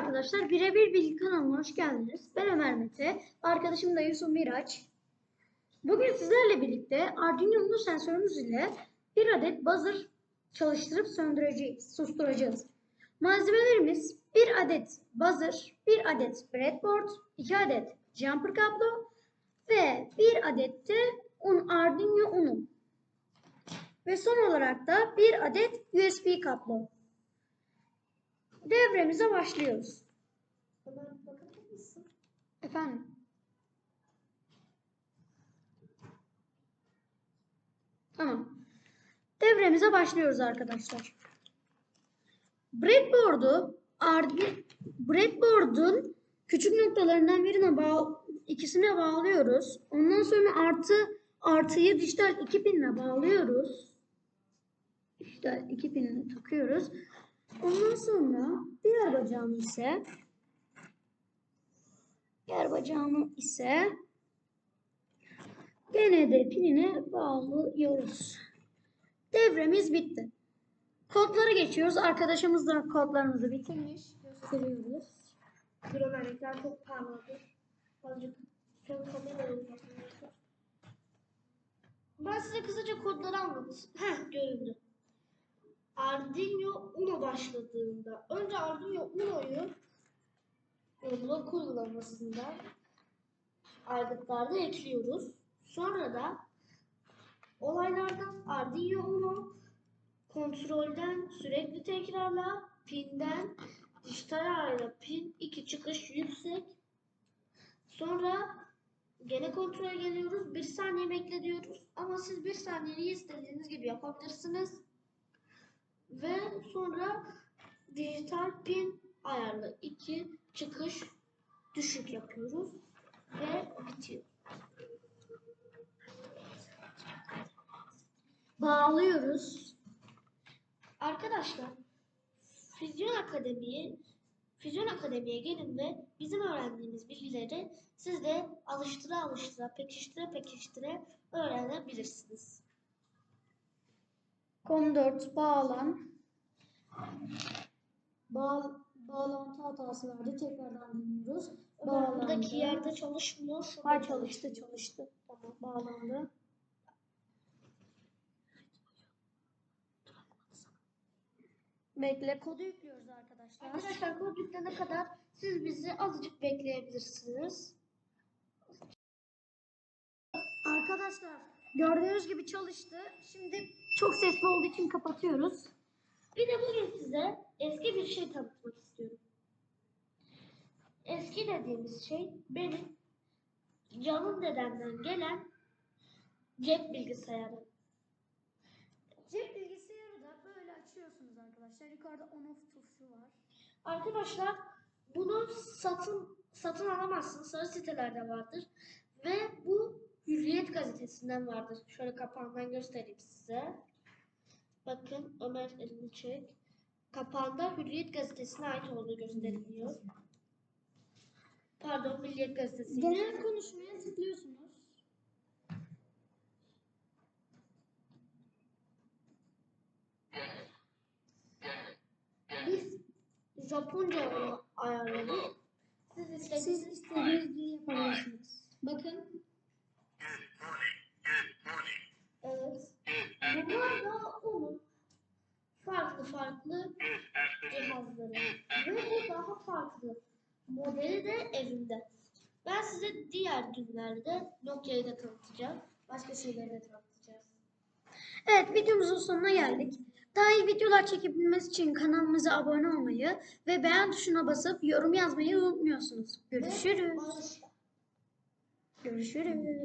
arkadaşlar, Birebir Bilgi kanalına hoş geldiniz. Ben Ömer Mete, arkadaşım da Yusuf Miraç. Bugün sizlerle birlikte Arduino Uno sensörümüz ile bir adet buzzer çalıştırıp söndüreceğiz, susturacağız. Malzemelerimiz bir adet buzzer, bir adet breadboard, iki adet jumper kablo ve bir adet de un Arduino Uno. Ve son olarak da bir adet USB kablo. Devremize başlıyoruz. Ömer bakabilir misin? Efendim. Tamam. Devremize başlıyoruz arkadaşlar. Breadboard'u breadboard'un küçük noktalarından birine bağ ikisine bağlıyoruz. Ondan sonra artı artıyı dijital iki pinle bağlıyoruz. Dijital iki pinle takıyoruz. Ondan sonra diğer bacağını ise diğer bacağını ise gene de pinine bağlıyoruz. Devremiz bitti. Kodları geçiyoruz. Arkadaşımız da kodlarımızı bitirmiş. Gösteriyoruz. Dur Ömer ekran çok parladı. Azıcık kamerayı. Ben size kısaca kodları anlatayım. Heh göründü. Arduino Uno başladığında önce Arduino Uno'yu blok uygulamasında aygıtlarda ekliyoruz. Sonra da olaylardan Arduino Uno kontrolden sürekli tekrarla pinden dijital ayarla pin 2 çıkış yüksek. Sonra gene kontrol geliyoruz. Bir saniye bekle diyoruz. Ama siz bir saniyeyi istediğiniz gibi yapabilirsiniz ve sonra dijital pin ayarlı 2 çıkış düşük yapıyoruz ve bitiyor. Bağlıyoruz. Arkadaşlar Füzyon Akademi'ye Füzyon Akademi'ye gelin ve bizim öğrendiğimiz bilgileri siz de alıştıra alıştıra, pekiştire pekiştire öğrenebilirsiniz. COM4 bağlan. Bağ, bağlantı hatası verdi. Tekrardan deniyoruz. Bağlandı. Buradaki yerde çalışmıyor. şurada çalıştı çalıştı. Tamam. Bağlandı. Bekle kodu yüklüyoruz arkadaşlar. Arkadaşlar kod yüklene kadar siz bizi azıcık bekleyebilirsiniz. Arkadaşlar gördüğünüz gibi çalıştı. Şimdi çok sesli olduğu için kapatıyoruz. Bir de bugün size eski bir şey tanıtmak istiyorum. Eski dediğimiz şey benim canım dedemden gelen cep bilgisayarı. Cep bilgisayarı da böyle açıyorsunuz arkadaşlar. Yukarıda on off tuşu var. Arkadaşlar bunu satın satın alamazsınız. Sarı sitelerde vardır. Ve bu Hürriyet gazetesinden vardır. Şöyle kapağından göstereyim size. Bakın Ömer elini çek. Kapağında Hürriyet gazetesine ait olduğu gösteriliyor. Pardon Milliyet gazetesi. Genel konuşmaya tıklıyorsunuz. Biz Japonca ayarladık. Siz istediğiniz gibi yapabilirsiniz. Bakın Evet. Bunlar da onun farklı farklı cihazları. Ve bu daha farklı. Modeli de evimde. Ben size diğer günlerde Nokia'yı da tanıtacağım. Başka şeyleri de tanıtacağız. Evet videomuzun sonuna geldik. Daha iyi videolar çekebilmemiz için kanalımıza abone olmayı ve beğen tuşuna basıp yorum yazmayı unutmuyorsunuz. Görüşürüz. Görüşürüz.